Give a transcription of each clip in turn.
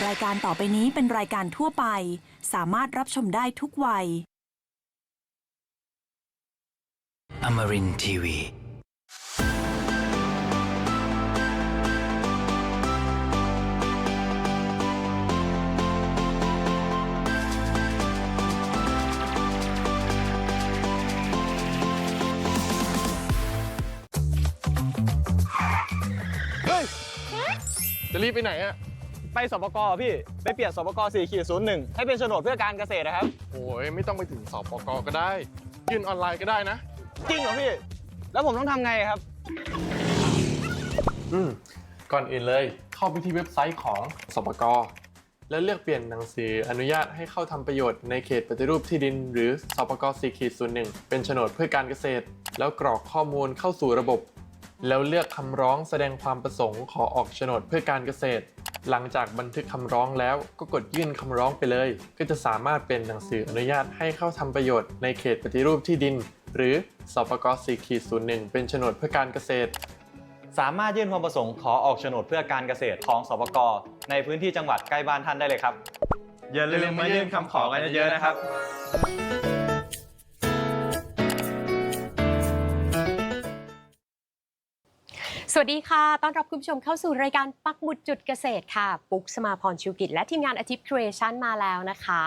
รายการต่อไปนี้เป็นรายการทั่วไป สามารถรับชมได้ทุกวัย Amarin Tiwi. เฮ้ยจะรีบไปไหนอะ ไปสปกพี่ไปเปลี่ยนสปก4ขีด01 ให้เป็นโฉนดเพื่อการเกษตรนะครับ โอ้ยไม่ต้องไปถึงสปกก็ได้ ยื่นออนไลน์ก็ได้นะ จริงเหรอพี่ แล้วผมต้องทำไงครับ อืมก่อนอื่นเลย เข้าไปที่เว็บไซต์ของสปกแล้วเลือกเปลี่ยนหนังสืออนุญาตให้เข้าทำประโยชน์ในเขตปฏิรูปที่ดิน หรือสปก4ขีด01 เป็นโฉนดเพื่อการเกษตร แล้วกรอกข้อมูลเข้าสู่ระบบ แล้วเลือกคำร้องแสดงความประสงค์ขอออกโฉนดเพื่อการเกษตร หลังจากบันทึกคำร้องแล้วก็กดยื่นคำร้องไปเลย ก็จะสามารถเป็นหนังสืออนุญาตให้เข้าทำประโยชน์ในเขตปฏิรูปที่ดิน หรือสปก4ขีด01 เป็นโฉนดเพื่อการเกษตร สามารถยื่นความประสงค์ขอออกโฉนดเพื่อการเกษตรของสปกในพื้นที่จังหวัดใกล้บ้านท่านได้เลยครับอย่าลืมมายื่นคำขอกันเยอะๆนะครับ สวัสดีค่ะ ต้อนรับคุณผู้ชมเข้าสู่รายการปักหมุดจุดเกษตรค่ะ ปุ๊กสมาพรชิวกิจและทีมงานอาทิตย์ครีเอชันมาแล้วนะคะ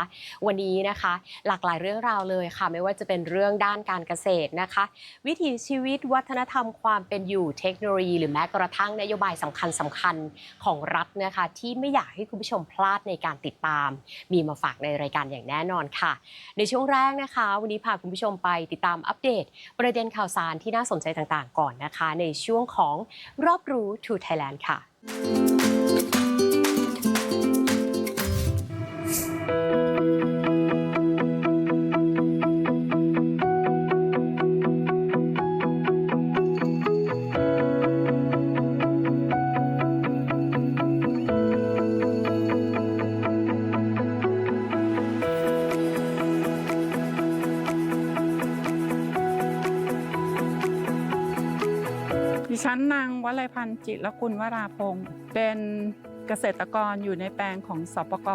วันนี้นะคะ หลากหลายเรื่องราวเลยค่ะ ไม่ว่าจะเป็นเรื่องด้านการเกษตรนะคะ วิถีชีวิตวัฒนธรรมความเป็นอยู่เทคโนโลยี หรือแม้กระทั่งนโยบายสำคัญสคัญๆของรัฐนะคะ ที่ไม่อยากให้คุณผู้ชมพลาดในการติดตาม มีมาฝากในรายการอย่างแน่นอนค่ะ ในช่วงแรกนะคะ วันนี้พาคุณผู้ชมไปติดตามอัปเดต ประเด็นข่าวสารที่น่าสนใจต่างๆ ก่อนนะคะ ในช่วงของรอบรู้ทูไทยแลนด์ค่ะ ยพันธ์จิรกุลวราพงศ์เป็นเกษตรกรอยู่ในแปลงของสปก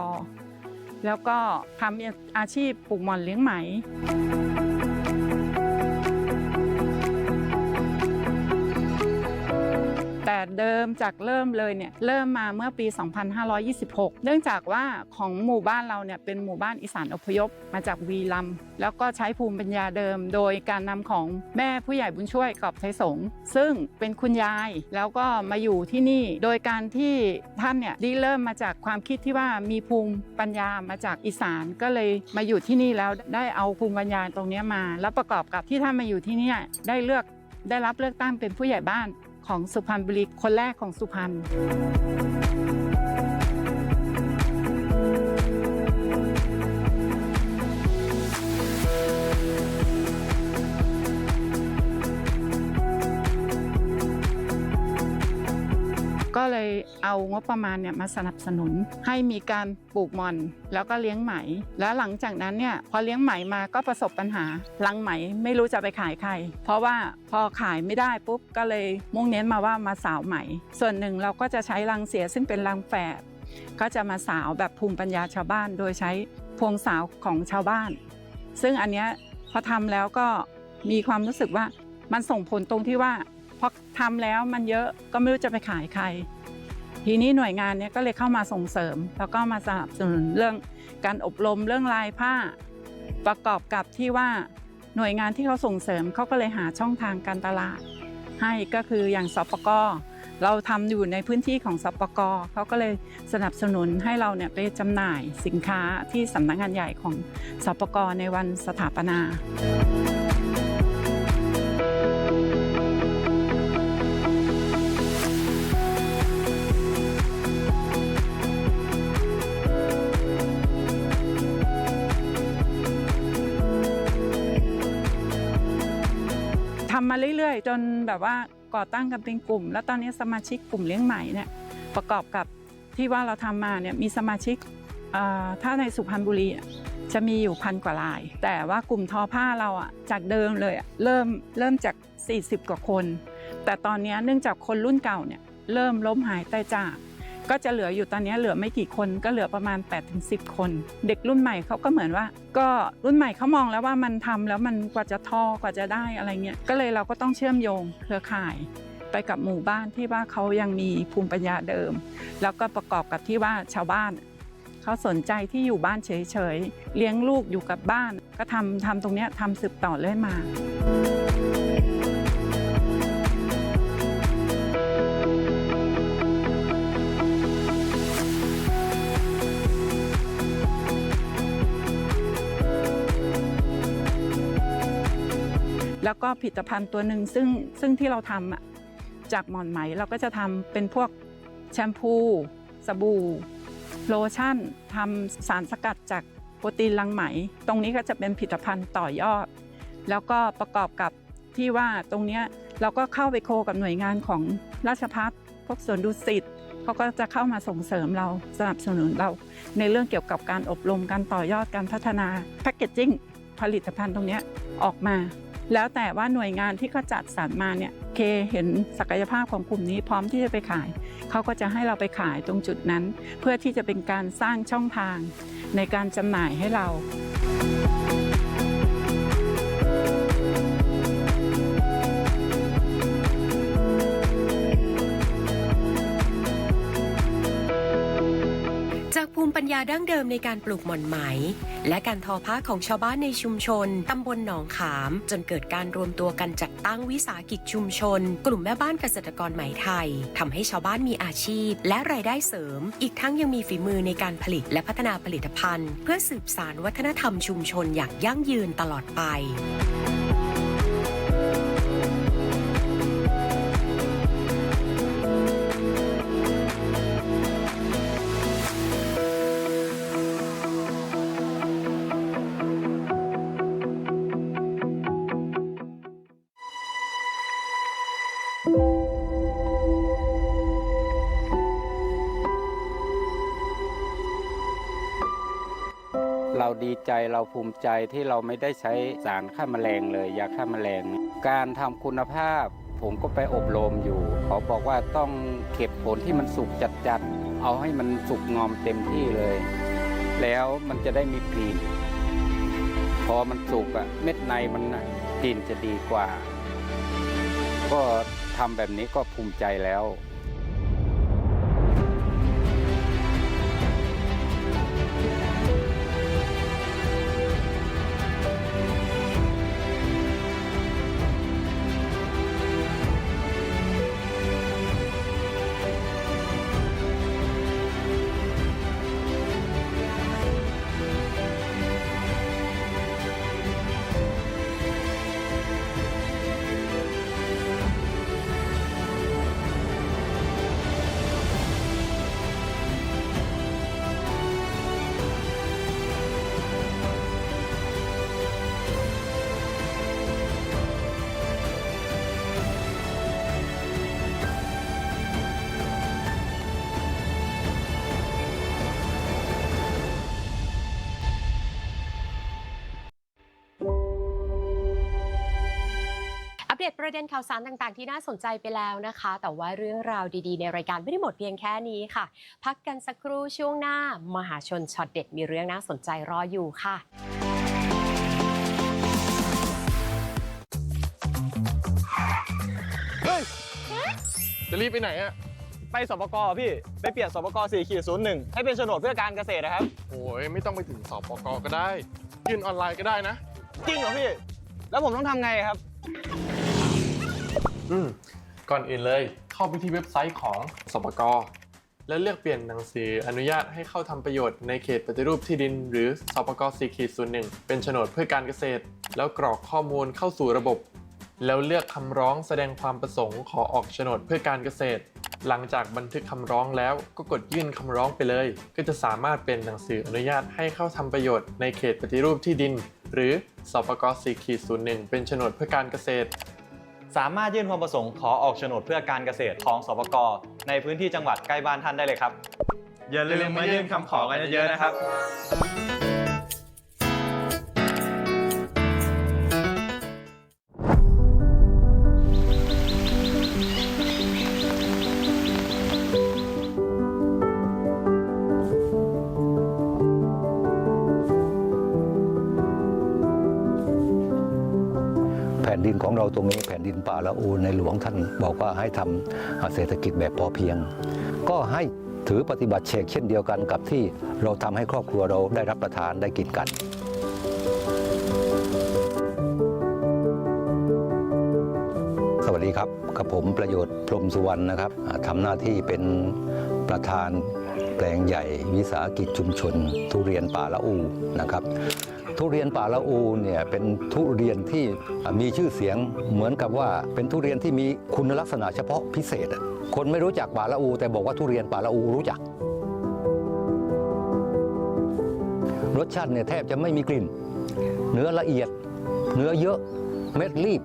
แล้วก็ทำอาชีพปลูกหม่อนเลี้ยงไหม เดิมจากเริ่มเลยเนี่ยเริ่มมาเมื่อปี 2526 เนื่องจากว่าของหมู่บ้านเราเนี่ยเป็นหมู่บ้านอีสานอพยพมาจากวีลัมแล้วก็ใช้ภูมิปัญญาเดิม โดยการนำของแม่ผู้ใหญ่บุญช่วยกอบไทยสงซึ่งเป็นคุณยายแล้วก็มาอยู่ที่นี่ โดยการที่ท่านเนี่ยได้เริ่มมาจากความคิดที่ว่ามีภูมิปัญญามาจากอีสานก็เลยมาอยู่ที่นี่แล้วได้เอาภูมิปัญญาตรงนี้มา แล้วประกอบกับที่ท่านมาอยู่ที่นี่ได้เลือกได้รับเลือกตั้งเป็นผู้ใหญ่บ้าน ของสุพรรณบุรีคนแรกของสุพรรณ ก็เลยเอางบประมาณเนี่ยมาสนับสนุนให้มีการปลูกมอนแล้วก็เลี้ยงไหม แล้วหลังจากนั้นเนี่ยพอเลี้ยงไหมมาก็ประสบปัญหาลังไหมไม่รู้จะไปขายใคร เพราะว่าพอขายไม่ได้ปุ๊บก็เลยมุ่งเน้นมาว่ามาสาวไหม ส่วนหนึ่งเราก็จะใช้ลังเสียซึ่งเป็นลังแฝดก็จะมาสาวแบบภูมิปัญญาชาวบ้าน โดยใช้พวงสาวของชาวบ้าน ซึ่งอันเนี้ยพอทำแล้วก็มีความรู้สึกว่ามันส่งผลตรงที่ว่า พอทำแล้วมันเยอะก็ไม่รู้จะไปขายใคร ทีนี้หน่วยงานเนี้ยก็เลยเข้ามาส่งเสริม แล้วก็มาสนับสนุนเรื่องการอบรมเรื่องลายผ้า ประกอบกับที่ว่าหน่วยงานที่เขาส่งเสริมเขาก็เลยหาช่องทางการตลาด ให้ก็คืออย่างสปกเราทำอยู่ในพื้นที่ของสปกเขาก็เลยสนับสนุนให้เราเนี่ยไปจำหน่ายสินค้าที่สำนักงานใหญ่ของสปกในวันสถาปนา มาเรื่อยๆ จนแบบว่าก่อตั้งกันเป็นกลุ่ม แล้วตอนนี้สมาชิกกลุ่มเลี้ยงไหมเนี่ยประกอบกับที่ว่าเราทำมาเนี่ยมีสมาชิกถ้าในสุพรรณบุรีจะมีอยู่พันกว่าลาย แต่ว่ากลุ่มทอผ้าเราอะจากเดิมเลยเริ่มเริ่มจาก 40 กว่าคน แต่ตอนนี้เนื่องจากคนรุ่นเก่าเนี่ยเริ่มล้มหายตายจาก ก็จะเหลืออยู่ตอนนี้เหลือไม่กี่คนก็เหลือประมาณ 8-10 คน เด็กรุ่นใหม่เขาก็เหมือนว่า ก็รุ่นใหม่เขามองแล้วว่ามันทำแล้วมันกว่าจะทอกว่าจะได้อะไรเงี้ยก็เลยเราก็ต้องเชื่อมโยงเครือข่ายไปกับหมู่บ้านที่ว่าเขายังมีภูมิปัญญาเดิม แล้วก็ประกอบกับที่ว่าชาวบ้านเขาสนใจที่อยู่บ้านเฉยๆเลี้ยงลูกอยู่กับบ้าน ก็ทำทำตรงนี้ทำสืบต่อเรื่อยมา แล้วก็ผลิตภัณฑ์ตัวหนึ่งซึ่งซึ่งที่เราทำจากหมอนไหมเราก็จะทำเป็นพวกแชมพู สบู่ โลชั่นทำสารสกัดจากโปรตีนรังไหม ตรงนี้ก็จะเป็นผลิตภัณฑ์ต่อยอด แล้วก็ประกอบกับที่ว่าตรงนี้เราก็เข้าไปโคกับหน่วยงานของราชพัฒพวกสวนดุสิตเขาก็จะเข้ามาส่งเสริมเราสนับสนุนเรา ในเรื่องเกี่ยวกับการอบรมการต่อยอดการพัฒนาแพคเกจจิ้งผลิตภัณฑ์ตรงนี้ออกมา แล้วแต่ว่าหน่วยงานที่เขาจัดสรรมาเนี่ยเคเห็นศักยภาพของกลุ่มนี้พร้อมที่จะไปขาย เขาก็จะให้เราไปขายตรงจุดนั้น เพื่อที่จะเป็นการสร้างช่องทางในการจำหน่ายให้เรา ภูมิปัญญาดั้งเดิมในการปลูกหม่อนไหม และการทอผ้าของชาวบ้านในชุมชน ตำบลหนองขาม จนเกิดการรวมตัวกันจัดตั้งวิสาหกิจชุมชน กลุ่มแม่บ้านเกษตรกรไหมไทยทำให้ชาวบ้านมีอาชีพ และรายได้เสริม อีกทั้งยังมีฝีมือในการผลิตและพัฒนาผลิตภัณฑ์ เพื่อสืบสานวัฒนธรรมชุมชนอย่างยั่งยืนตลอดไป ดีใจเราภูมิใจที่เราไม่ได้ใช้สารฆ่าแมลงเลยยาฆ่าแมลง การทำคุณภาพผมก็ไปอบรมอยู่ เขาบอกว่าต้องเก็บผลที่มันสุกจัดๆ เอาให้มันสุกงอมเต็มที่เลย แล้วมันจะได้มีกลิ่น พอมันสุกอะเม็ดในมันน่ะกลิ่นจะดีกว่า ก็ทำแบบนี้ก็ภูมิใจแล้ว ตประเด็นข่าวสารต่างๆ ที่น่าสนใจไปแล้วนะคะ แต่ว่าเรื่องราวดีๆ ในรายการไม่ได้หมดเพียงแค่นี้ค่ะ พักกันสักครู่ช่วงหน้า มหาชนช็อตเด็ดมีเรื่องน่าสนใจรออยู่ค่ะเฮ้ยจะรีบไปไหนอะไปสปกพี่ ไปเปลี่ยนสปก4ขีด01 ให้เป็นโฉนดเพื่อการเกษตรนะครับ โอ้ยไม่ต้องไปถึงสปกก็ได้ ยื่นออนไลน์ก็ได้นะ จริงเหรอพี่ แล้วผมต้องทำไงครับ อืมก่อนอื่นเลยเข้าไปที่เว็บไซต์ของสปกแล้วเลือกเปลี่ยนหนังสืออนุญาตให้เข้าทำประโยชน์ในเขตปฏิรูปที่ดิน หรือสปก4ขีด01เป็นโฉนดเพื่อการเกษตร แล้วกรอกข้อมูลเข้าสู่ระบบ แล้วเลือกคำร้องแสดงความประสงค์ขอออกโฉนดเพื่อการเกษตร หลังจากบันทึกคำร้องแล้วก็กดยื่นคำร้องไปเลย ก็จะสามารถเป็นหนังสืออนุญาตให้เข้าทำประโยชน์ในเขตปฏิรูปที่ดิน หรือสปก4ขีด01เป็นโฉนดเพื่อการเกษตร สามารถยื่นความประสงค์ขอออกโฉนดเพื่อการเกษตรของสปกในพื้นที่จังหวัดใกล้บ้านท่านได้เลยครับ อย่าลืมมายื่นคำขอกันเยอะๆนะครับ ป่าละอูในหลวงท่านบอกว่าให้ทำเศรษฐกิจแบบพอเพียง ก็ให้ถือปฏิบัติเชกเช่นเดียวกันกับที่เราทำให้ครอบครัวเราได้รับประทานได้กินกันสวัสดีครับกับผมประโยชน์พรมสุวรรณนะครับอ่าทำหน้าที่เป็นประธานแปลงใหญ่วิสาหกิจชุมชน ทุเรียนป่าละอูนะครับ ทุเรียนป่าละอูเนี่ยเป็นทุเรียนที่มีชื่อเสียงเหมือนกับว่าเป็นทุเรียนที่มีคุณลักษณะเฉพาะพิเศษ คนไม่รู้จักป่าละอู แต่บอกว่าทุเรียนป่าละอูรู้จัก รสชาติเนี่ยแทบจะไม่มีกลิ่น เนื้อละเอียด เนื้อเยอะเม็ดรีบ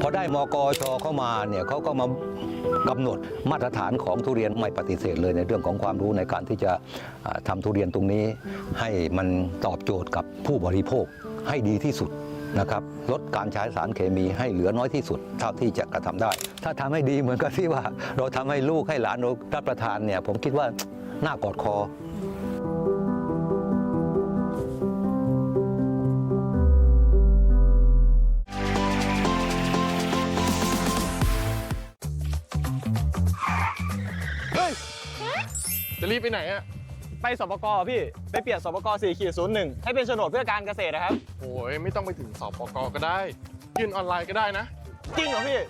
พอได้มกชเข้ามาเนี่ยเขาก็มา กำหนดมาตรฐานของทุเรียนไม่ปฏิเสธเลยในเรื่องของความรู้ในการที่จะทำทำทุเรียนตรงนี้ ให้มันตอบโจทย์กับผู้บริโภคให้ดีที่สุดนะครับลดการใช้สารเคมีให้เหลือน้อยที่สุด เท่าที่จะกระทำได้ ถ้าทำให้ดีเหมือนกับที่ว่า เราทำให้ลูกให้หลานเรารับประทานเนี่ยผมคิดว่าน่ากอดคอ รีบไปไหนอะไปสปกพี่ ไปเปลี่ยนสปก4ขีด01 ให้เป็นโฉนดเพื่อการเกษตรนะครับ โอ้ยไม่ต้องไปถึงสปกก็ได้ ยื่นออนไลน์ก็ได้นะ จริงเหรอพี่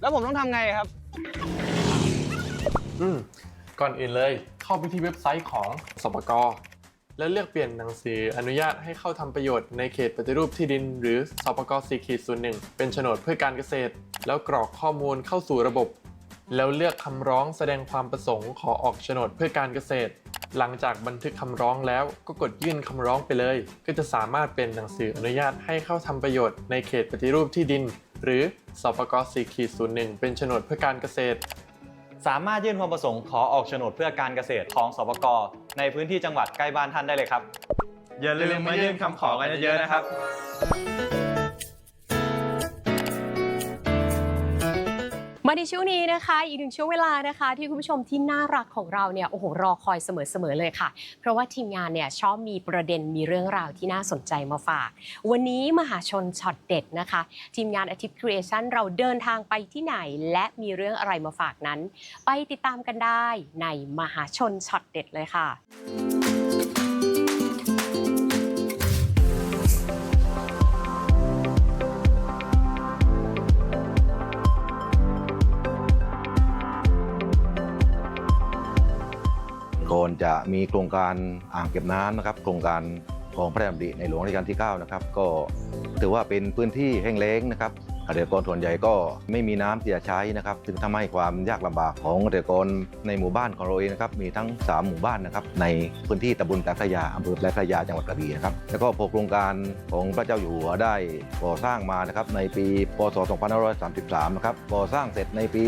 แล้วผมต้องทำไงครับ อืมก่อนอื่นเลย เข้าไปที่เว็บไซต์ของสปกแล้วเลือกเปลี่ยนหนังสืออนุญาตให้เข้าทำประโยชน์ในเขตปฏิรูปที่ดิน หรือสปก4ขีด01 เป็นโฉนดเพื่อการเกษตร แล้วกรอกข้อมูลเข้าสู่ระบบ แล้วเลือกคำร้องแสดงความประสงค์ขอออกโฉนดเพื่อการเกษตร หลังจากบันทึกคำร้องแล้วก็กดยื่นคำร้องไปเลย ก็จะสามารถเป็นหนังสืออนุญาตให้เข้าทำประโยชน์ในเขตปฏิรูปที่ดิน หรือสปก4ขีด01 เป็นโฉนดเพื่อการเกษตร สามารถยื่นความประสงค์ขอออกโฉนดเพื่อการเกษตรของสปกในพื้นที่จังหวัดใกล้บ้านท่านได้เลยครับอย่าลืมมายื่นคำขอกันเยอะๆนะครับ มาในช่วงนี้นะคะ อีกหนึ่งช่วงเวลานะคะ ที่คุณผู้ชมที่น่ารักของเราเนี่ยโอ้โหรอคอยเสมอๆเลยค่ะ เพราะว่าทีมงานเนี่ยชอบมีประเด็นมีเรื่องราวที่น่าสนใจมาฝาก วันนี้มหาชนช็อตเด็ดนะคะ ทีมงานอาทิตย์ครีเอชั่นเราเดินทางไปที่ไหน และมีเรื่องอะไรมาฝากนั้น ไปติดตามกันได้ในมหาชนช็อตเด็ดเลยค่ะ ก่อนจะมีโครงการอ่างเก็บน้ำนะครับ โครงการของพระราชดำริในหลวงรัชกาลที่ 9 นะครับ ก็ถือว่าเป็นพื้นที่แห้งแล้งนะครับ เกษตรกรส่วนใหญ่ก็ไม่มีน้ำที่จะใช้นะครับจึงทำให้ความยากลำบากของเกษตรกรในหมู่บ้านของเราเองนะครับมีทั้ง 3 หมู่บ้านนะครับในพื้นที่ตำบลแปลพระยาอำเภอแปลพระยาจังหวัดกระบี่นะครับแล้วก็พโครงการของพระเจ้าอยู่หัวได้ก่อสร้างมานะครับในปีพศ 2533 นะครับก่อสร้างเสร็จในปี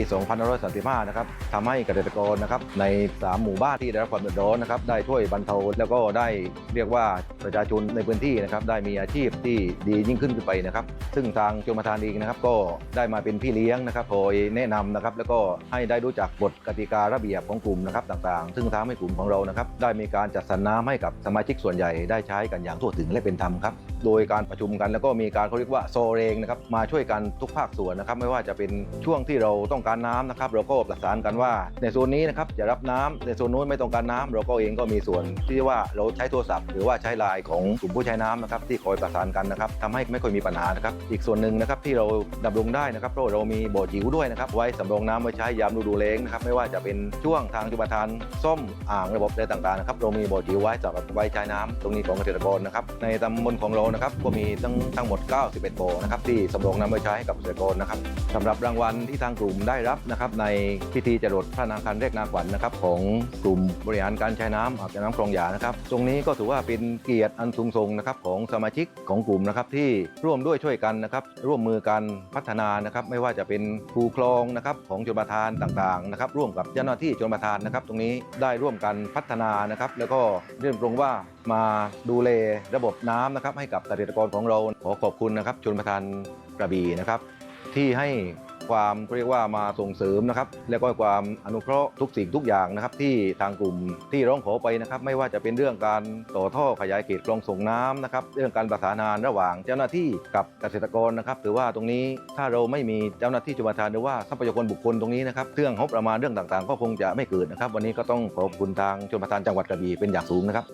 2535 นะครับทำให้เกษตรกรนะครับใน 3 หมู่บ้านที่ได้รับความเดือดร้อนนะครับได้ช่วยบรรเทาแล้วก็ได้เรียกว่าประชาชนในพื้นที่นะครับได้มีอาชีพที่ดียิ่งขึ้นไปนะครับซึ่งทางชมทานเองนะนะครับก็ได้มาเป็นพี่เลี้ยงนะครับคอยแนะนำนะครับแล้วก็ให้ได้รู้จักกฎกติการะเบียบของกลุ่มนะครับต่างๆ ซึ่งทำให้กลุ่มของเรานะครับได้มีการจัดสรรน้ำให้กับสมาชิกส่วนใหญ่ได้ใช้กันอย่างทั่วถึงและเป็นธรรมครับโดยการประชุมกันแล้วก็มีการเขาเรียกว่าโซเรงนะครับมาช่วยกันทุกภาคส่วนนะครับไม่ว่าจะเป็นช่วงที่เราต้องการน้ำนะครับเราก็ประสานกันว่าในโซนนี้นะครับจะรับน้ำในโซนนู้นไม่ต้องการน้ำเราก็เองก็มีส่วนที่ว่าเราใช้โทรศัพท์ หรือว่าใช้ไลน์ของกลุ่มผู้ใช้น้ำนะครับที่คอยประสานกันนะครับทำให้ไม่ค่อยมีปัญหานะครับอีกส่วนหนึ่งนะครับที่เราดำรงได้นะครับเพราะเรามีบ่อจิ๋วด้วยนะครับไว้สำรองน้ำไว้ใช้ยามฤดูแล้งนะครับไม่ว่าจะเป็นช่วงทางจุบทานส้มอ่างระบบอะไรต่างๆนะครับเรามีบ่อจิ๋วไว้สำหรับไว้ใช้น้ำตรงนี้ของเกษตรกรนะครับในตำบลของเรานะครับก็มีทั้งทั้งหมด 91บ่อนะครับที่สำรองน้ำไว้ใช้ให้กับเกษตรกรนะครับสำหรับรางวัลที่ทางกลุ่มได้รับนะครับในพิธีจรดพระนางคันเรียกนาขวัญนะครับของกลุ่มบริหารการใช้น้ำอาบน้ำคลองหยานะครับตรงนี้ก็ถือว่าเป็นเกียรติอันสูงส่งนะครับของสมาชิกของกลุ่มนะครับที่ร่วมด้วยช่วยกันนะครับร่วมมือกันพัฒนานะครับไม่ว่าจะเป็นคูคลองนะครับของชนประทานต่างๆนะครับร่วมกับเจ้าหน้าที่ชนประทานนะครับ ตรงนี้ได้ร่วมกันพัฒนานะครับแล้วก็เรื่องตรงว่ามาดูแลระบบน้ำนะครับให้กับเกษตรกรของเราขอขอบคุณนะครับชนประทานกระบี่นะครับที่ให้ ความเรียกว่ามาส่งเสริมนะครับแล้วก็ความอนุเคราะห์ทุกสิ่งทุกอย่างนะครับ ที่ทางกลุ่มที่ร้องขอไปนะครับ ไม่ว่าจะเป็นเรื่องการต่อท่อขยายเขตคลองส่งน้ำนะครับเรื่องการประสานงานระหว่างเจ้าหน้าที่กับเกษตรกรนะครับถือว่าตรงนี้ถ้าเราไม่มีเจ้าหน้าที่จุฬาทานหรือว่าทรัพยากรบุคคลตรงนี้นะครับเรื่องงบประมาณเรื่องต่างๆ ก็คงจะไม่เกิดนะครับ วันนี้ก็ต้องขอบคุณทางชลประทานจังหวัดกระบี่เป็นอย่างสูงนะครับ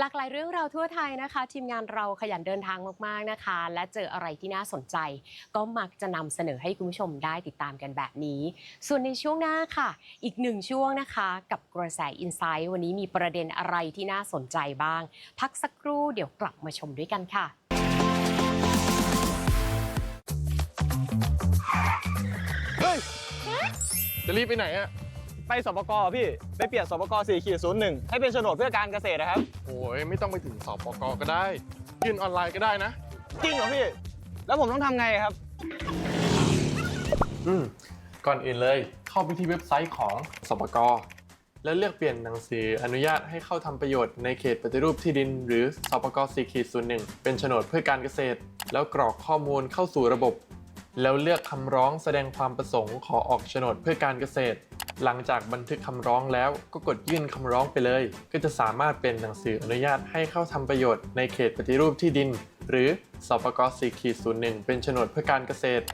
หลากหลายเรื่องราวทั่วไทยนะคะ ทีมงานเราขยันเดินทางมากๆนะคะ และเจออะไรที่น่าสนใจ ก็มักจะนำเสนอให้คุณผู้ชมได้ติดตามกันแบบนี้ ส่วนในช่วงหน้าค่ะ อีกหนึ่งช่วงนะคะ กับกระแสอินไซต์วันนี้มีประเด็นอะไรที่น่าสนใจบ้าง พักสักครู่เดี๋ยวกลับมาชมด้วยกันค่ะเฮ้ยจะรีบไปไหนอะ ไปสปกพี่ ไปเปลี่ยนสปก4ขีด01 ให้เป็นโฉนดเพื่อการเกษตรนะครับ โอ้ยไม่ต้องไปถึงสปกก็ได้ ยื่นออนไลน์ก็ได้นะ จริงเหรอพี่ แล้วผมต้องทำไงครับ อืมก่อนอื่นเลย เข้าไปที่เว็บไซต์ของสปกแล้วเลือกเปลี่ยนหนังสืออนุญาตให้เข้าทำประโยชน์ในเขตปฏิรูปที่ดิน หรือสปก4ขีด01 เป็นโฉนดเพื่อการเกษตร แล้วกรอกข้อมูลเข้าสู่ระบบ แล้วเลือกคำร้องแสดงความประสงค์ขอออกโฉนดเพื่อการเกษตร หลังจากบันทึกคำร้องแล้วก็กดยื่นคำร้องไปเลย ก็จะสามารถเป็นหนังสืออนุญาตให้เข้าทำประโยชน์ในเขตปฏิรูปที่ดิน หรือสปก4ขีด01 เป็นโฉนดเพื่อการเกษตร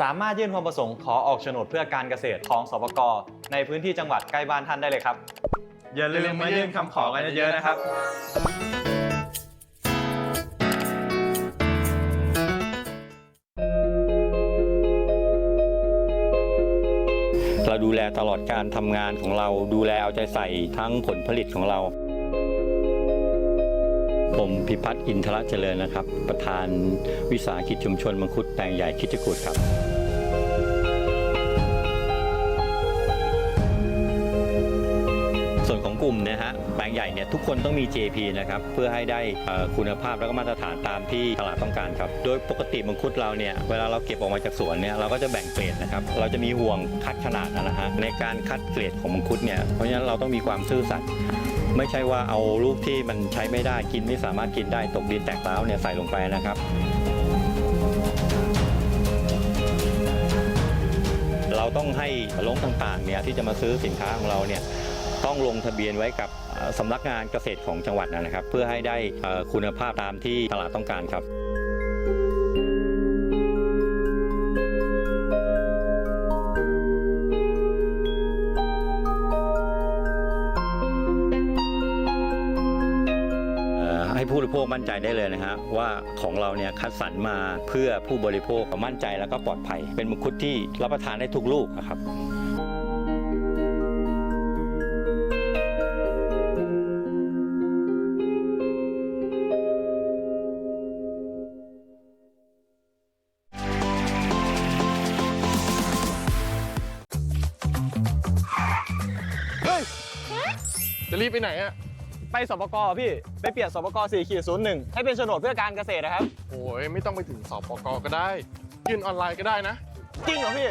สามารถยื่นความประสงค์ขอออกโฉนดเพื่อการเกษตรของสปกในพื้นที่จังหวัดใกล้บ้านท่านได้เลยครับอย่าลืมมายื่นคำขอกันเยอะๆนะครับ ดูแลตลอดการทำงานของเรา ดูแลเอาใจใส่ทั้งผลผลิตของเรา ผมพิพัฒน์อินทรเจริญนะครับ ประธานวิสาหกิจชุมชนมังคุดแปลงใหญ่คิดจกูดครับ ทุกคนต้องมี JP นะครับเพื่อให้ได้คุณภาพและก็มาตรฐานตามที่ตลาดต้องการครับโดยปกติมังคุดเราเนี่ยเวลาเราเก็บออกมาจากสวนเนี่ยเราก็จะแบ่งเกรดนะครับเราจะมีห่วงคัดขนาดนะฮะในการคัดเกรดของมังคุดเนี่ยเพราะฉะนั้นเราต้องมีความซื่อสัตย์ไม่ใช่ว่าเอาลูกที่มันใช้ไม่ได้กินไม่สามารถกินได้ตกดินแตกร้าวเนี่ยใส่ลงไปนะครับเราต้องให้ลงต่างๆเนี่ยที่จะมาซื้อสินค้าของเราเนี่ย ต้องลงทะเบียนไว้กับสำนักงานเกษตรของจังหวัดนะครับ เพื่อให้ได้คุณภาพตามที่ตลาดต้องการครับให้ผู้บริโภคมั่นใจได้เลยนะฮะว่าของเราเนี่ยคัดสรรมาเพื่อผู้บริโภคมั่นใจแล้วก็ปลอดภัย เป็นมังคุดที่รับประทานได้ทุกลูกนะครับ ยจะรีบไปไหนอะไปสปกพี่ไปเปลี่ยนสปก4ขีด01 ให้เป็นโฉนดเพื่อการเกษตรนะครับ โอ้ยไม่ต้องไปถึงสปกก็ได้ ยื่นออนไลน์ก็ได้นะ จริงเหรอพี่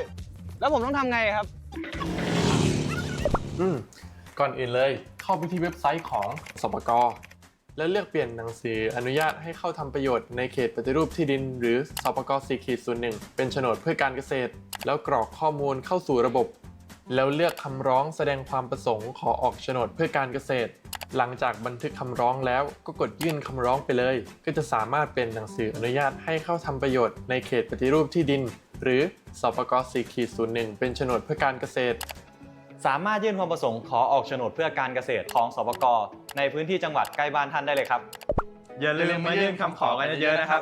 แล้วผมต้องทำไงครับ อืมก่อนอื่นเลยเข้าไปที่เว็บไซต์ของสปกแล้วเลือกเปลี่ยนหนังสืออนุญาตให้เข้าทำประโยชน์ในเขตปฏิรูปที่ดิน หรือสปก4ขีด01 เป็นโฉนดเพื่อการเกษตร แล้วกรอกข้อมูลเข้าสู่ระบบ แล้วเลือกคำร้องแสดงความประสงค์ขอออกโฉนดเพื่อการเกษตร หลังจากบันทึกคำร้องแล้วก็กดยื่นคำร้องไปเลย ก็จะสามารถเป็นหนังสืออนุญาตให้เข้าทำประโยชน์ในเขตปฏิรูปที่ดิน หรือสปก4ขีด01เป็นโฉนดเพื่อการเกษตร สามารถยื่นความประสงค์ขอออกโฉนดเพื่อการเกษตรของสปกในพื้นที่จังหวัดใกล้บ้านท่านได้เลยครับอย่าลืมมายื่นคำขอกันเยอะๆนะครับ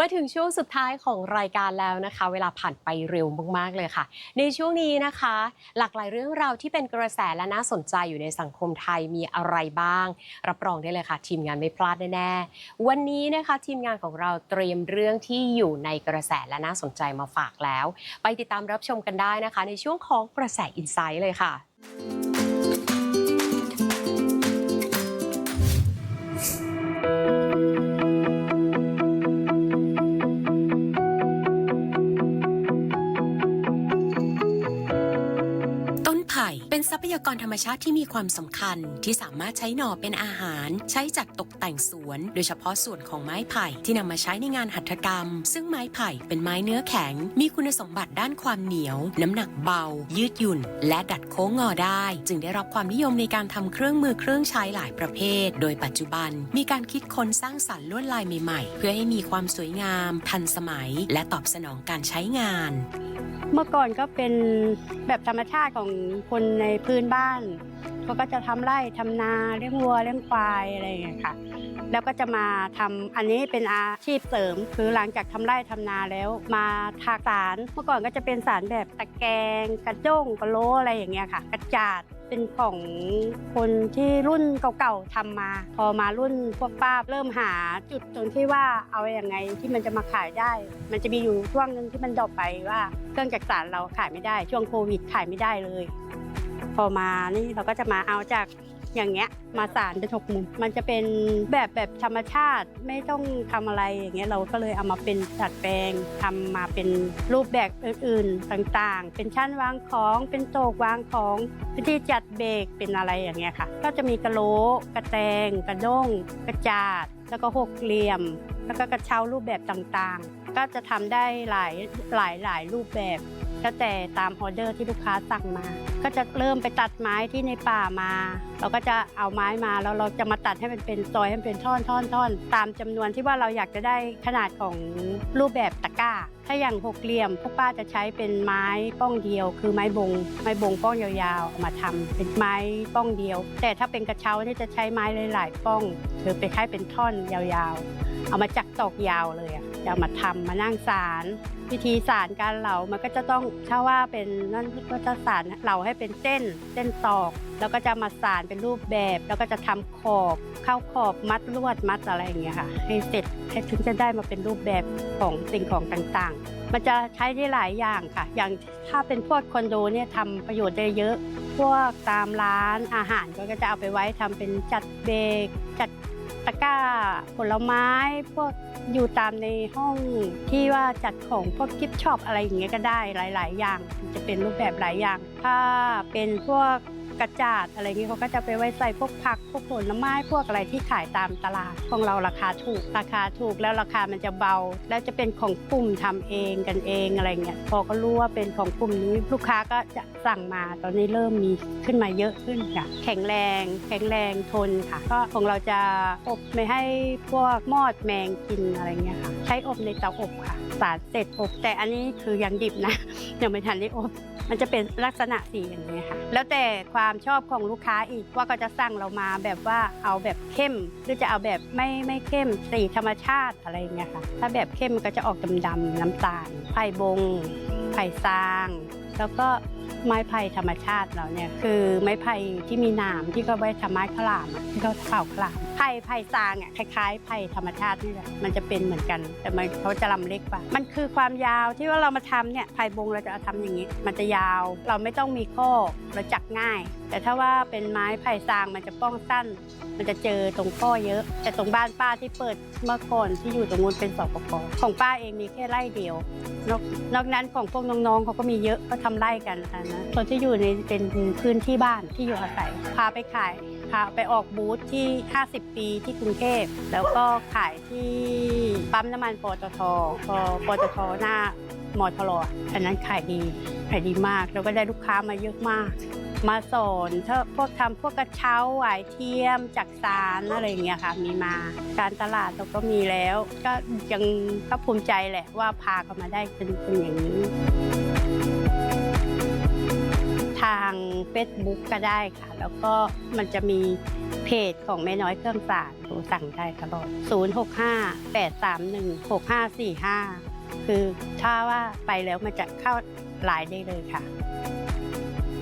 มาถึงช่วงสุดท้ายของรายการแล้วนะคะ เวลาผ่านไปเร็วมากๆเลยค่ะ ในช่วงนี้นะคะ หลากหลายเรื่องราวที่เป็นกระแสและน่าสนใจอยู่ในสังคมไทยมีอะไรบ้าง รับรองได้เลยค่ะ ทีมงานไม่พลาดแน่ๆวันนี้นะคะทีมงานของเราเตรียมเรื่องที่อยู่ในกระแสและน่าสนใจมาฝากแล้ว ไปติดตามรับชมกันได้นะคะ ในช่วงของกระแสอินไซต์เลยค่ะ เป็นทรัพยากรธรรมชาติที่มีความสำคัญที่สามารถใช้หน่อเป็นอาหาร ใช้จัดตกแต่งสวน โดยเฉพาะส่วนของไม้ไผ่ที่นำมาใช้ในงานหัตถกรรม ซึ่งไม้ไผ่เป็นไม้เนื้อแข็ง มีคุณสมบัติด้านความเหนียว น้ำหนักเบา ยืดหยุ่น และดัดโค้งงอได้ จึงได้รับความนิยมในการทำเครื่องมือเครื่องใช้หลายประเภท โดยปัจจุบันมีการคิดค้นสร้างสรรค์ลวดลายใหม่ๆ เพื่อให้มีความสวยงาม ทันสมัย และตอบสนองการใช้งาน มื่อก่อนก็เป็นแบบธรรมชาติของคนในพื้นบ้านเขาก็จะทำไร่ทำนาเลี้ยงวัวเลี้ยงควายอะไรอย่างเงี้ยค่ะ แล้วก็จะมาทำอันนี้เป็นอาชีพเสริม คือหลังจากทำไร่ทำนาแล้วมาทาสาร เมื่อก่อนก็จะเป็นสารแบบตะแกรงกระจ้งกระโลอะไรอย่างเงี้ยค่ะ กระจาดเป็นของคนที่รุ่นเก่าๆทำมา พอมารุ่นพวกป้าเริ่มหาจุดตรงที่ว่าเอาอย่างไงที่มันจะมาขายได้ มันจะมีอยู่ช่วงหนึงที่มันดรอปไปว่าเครื่องจักรสารเราขายไม่ได้ ช่วงโควิดขายไม่ได้เลย พอมานี่เราก็จะมาเอาจาก อย่างเงี้ยมาสารเป็นหกมุม มันจะเป็นแบบแบบธรรมชาติไม่ต้องทำอะไรอย่างเงี้ยเราก็เลยเอามาเป็นดัดแปลงทำมาเป็นรูปแบบอื่นๆต่างๆ เป็นชั้นวางของ เป็นโต๊ะวางของเป็นที่จัดเบรกเป็นอะไรอย่างเงี้ยค่ะ ก็จะมีกระโหลกกระแตง กระด้ง กระจาด แล้วก็หกเหลี่ยม แล้วก็กระเช้ารูปแบบต่างๆ ก็จะทำได้หลายหลายหลายรูปแบบแล้วแต่ตามออเดอร์ที่ลูกค้าสั่งมาก็จะเริ่มไปตัดไม้ที่ในป่ามา เราก็จะเอาไม้มาแล้วเราจะมาตัดให้มันเป็นซอยให้มันเป็นท่อนท่อนท่อนตามจำนวนที่ว่าเราอยากจะได้ขนาดของรูปแบบตะกร้า ถ้าอย่างหกเหลี่ยมพวกป้าจะใช้เป็นไม้ป้องเดียว คือไม้บง ไม้บงป้องยาวๆเอามาทำเป็นไม้ป้องเดียว แต่ถ้าเป็นกระเช้านี่จะใช้ไม้หลายๆป้องคือไปใช้เป็นท่อนยาวๆ เอามาจักตอกยาวเลยอะจะเอามาทำมานั่งสารวิธีสารการเหลามันก็จะต้องถ้าว่าเป็นนั่นก็จะสารเหลาให้เป็นเส้นเส้นตอก แล้วก็จะมาสารเป็นรูปแบบ แล้วก็จะทำขอบเข้าขอบมัดลวดมัดอะไรอย่างเงี้ยค่ะ ให้เสร็จให้ถึงจะได้มาเป็นรูปแบบของสิ่งของต่างๆ มันจะใช้ได้หลายอย่างค่ะ อย่างถ้าเป็นพวกคอนโดเนี่ยทำประโยชน์ได้เยอะ พวกตามร้านอาหารก็จะเอาไปไว้ทำเป็นจัดเบรกจัดตะกร้าผลไม้ พวก อยู่ตามในห้องที่ว่าจัดของพวกกิฟช็อปอะไรอย่างเงี้ยก็ได้หลาย ๆ อย่าง จะเป็นรูปแบบหลายอย่าง ถ้าเป็นพวก กระจาดอะไรเงี้ยเขาก็จะไปไว้ใส่พวกผักพวกผลไม้พวกอะไรที่ขายตามตลาดของเราราคาถูกราคาถูกแล้วราคามันจะเบา แล้วจะเป็นของกลุ่มทำเองกันเองอะไรเงี้ยพอก็รู้ว่าเป็นของกลุ่มนี้ลูกค้าก็จะสั่งมาตอนนี้เริ่มมีขึ้นมาเยอะขึ้นค่ะแข็งแรง แข็งแรงทนค่ะก็ของเราจะอบไม่ให้พวกมอดแมงกินอะไรเงี้ยค่ะใช้อบในเตาอบค่ะ สารเสร็จอบแต่อันนี้คือยังดิบนะยังไม่ทันได้อบ มันจะเป็นลักษณะสีอย่างนี้ค่ะ แล้วแต่ความชอบของลูกค้าอีกว่าก็จะสั่งเรามาแบบว่าเอาแบบเข้ม หรือจะเอาแบบไม่ไม่เข้มสีธรรมชาติอะไรอย่างเงี้ยค่ะ ถ้าแบบเข้มมันก็จะออกดำๆน้ำตาลไผ่บงไผ่ซาง แล้วก็ ไม้ไผ่ธรรมชาติเราเนี่ยคือไม้ไผ่ที่มีหนามที่เขาไว้ทำไม้ขลามที่เขาเผาขลามไผ่ไผ่ซางอะคล้ายๆไผ่ธรรมชาตินี่แหละมันจะเป็นเหมือนกัน แต่มันเขาจะลำเล็กกว่ามันคือความยาวที่ว่าเรามาทำเนี่ยไผ่บงเราจะทำอย่างนี้ มันจะยาว เราไม่ต้องมีข้อเราจักง่าย แต่ถ้าว่าเป็นไม้ไผ่ซางมันจะป้องสั้น มันจะเจอตรงข้อเยอะ แต่ตรงบ้านป้าที่เปิดเมื่อก่อนที่อยู่ตรงนู้นเป็นสปกของป้าเองมีแค่ไร่เดียวนอกนอกนั้นของพวกน้องๆเขาก็มีเยอะก็ทำไร่กันนะคะนะส่วนที่อยู่ในเป็นพื้นที่บ้านที่อยู่อาศัยพาไปขายพาไปออกบูธที่ 50 ปีที่กรุงเทพแล้วก็ขายที่ปั๊มน้ำมันปตทพปตทหน้ามอทรอันนั้นขายดีขายดีมาก แล้วก็ได้ลูกค้ามาเยอะมาก มาสอนถ้าพวกทำพวกกระเช้าหวายเทียมจักสารอะไรอย่างเงี้ยค่ะ มีมาการตลาดเราก็มีแล้ว ก็ยังก็ภูมิใจแหละว่าพาเขามาได้เป็นเป็นอย่างนี้ ทาง Facebook ก็ได้ค่ะ แล้วก็มันจะมีเพจของแม่น้อยเครื่องสารโทรสั่งได้ตลอด065 831 6545 คือถ้าว่าไปแล้วมันจะเข้าไลน์ได้เลยค่ะ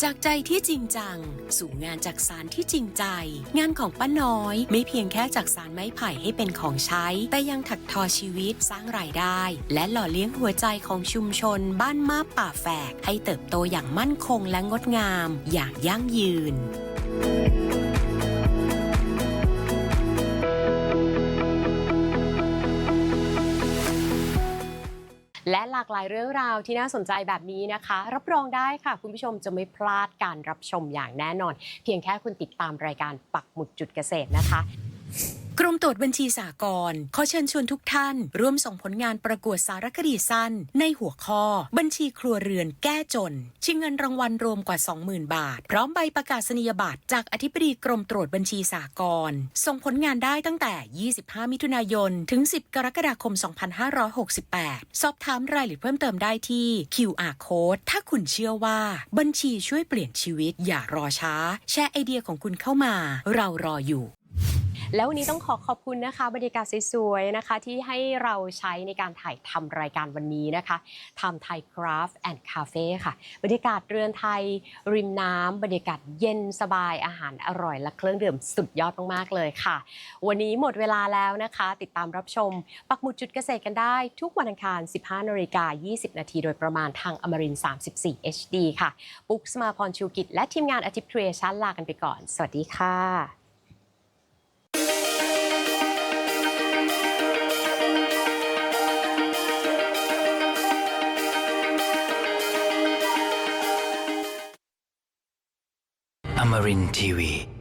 จากใจที่จริงจัง สู่งานจากสารที่จริงใจ งานของป้าน้อย ไม่เพียงแค่จากสารไม้ไผ่ให้เป็นของใช้ แต่ยังถักทอชีวิตสร้างรายได้ และหล่อเลี้ยงหัวใจของชุมชน บ้านมาป่าแฝก ให้เติบโตอย่างมั่นคงและงดงาม อย่างยั่งยืน และหลากหลายเรื่องราวที่น่าสนใจแบบนี้นะคะ รับรองได้ค่ะ คุณผู้ชมจะไม่พลาดการรับชมอย่างแน่นอน เพียงแค่คุณติดตามรายการปักหมุดจุดเกษตรนะคะ กรมตรวจบัญชีสากลขอเชิญชวนทุกท่าน ร่วมส่งผลงานประกวดสารคดีสั้น ในหัวข้อ บัญชีครัวเรือนแก้จน ชิงเงินรางวัลรวมกว่า 20,000 บาท พร้อมใบประกาศนียบัตรจากอธิบดีกรมตรวจบัญชีสากลส่งผลงานได้ตั้งแต่ 25 มิถุนายน ถึง 10 กรกฎาคม 2568 สอบถามรายละเอียดเพิ่มเติมได้ที่ QR code ถ้าคุณเชื่อว่า บัญชีช่วยเปลี่ยนชีวิตอย่ารอช้า แชร์ไอเดียของคุณเข้ามา เรารออยู่ แล้ววันนี้ต้องขอขอบคุณนะคะ บรรยากาศสวยๆนะคะ ที่ให้เราใช้ในการถ่ายทำรายการวันนี้นะคะทำไทยคราฟต์แอนด์คาเฟ่ค่ะ บรรยากาศเรือนไทย ริมน้ำบรรยากาศเย็นสบายอาหารอร่อย และเครื่องดื่มสุดยอดมากๆเลยค่ะ วันนี้หมดเวลาแล้วนะคะ ติดตามรับชม ปักหมุดจุดเกษตรกันได้ ทุกวันอังคาร 15นาฬิกา20 นาทีโดยประมาณทางอมริน34 HD ค่ะ ปุ๊กสมาพรชูกิจและทีมงานอาทิตย์ครีเอชั่นลากันไปก่อน สวัสดีค่ะ Amarin Tiwi.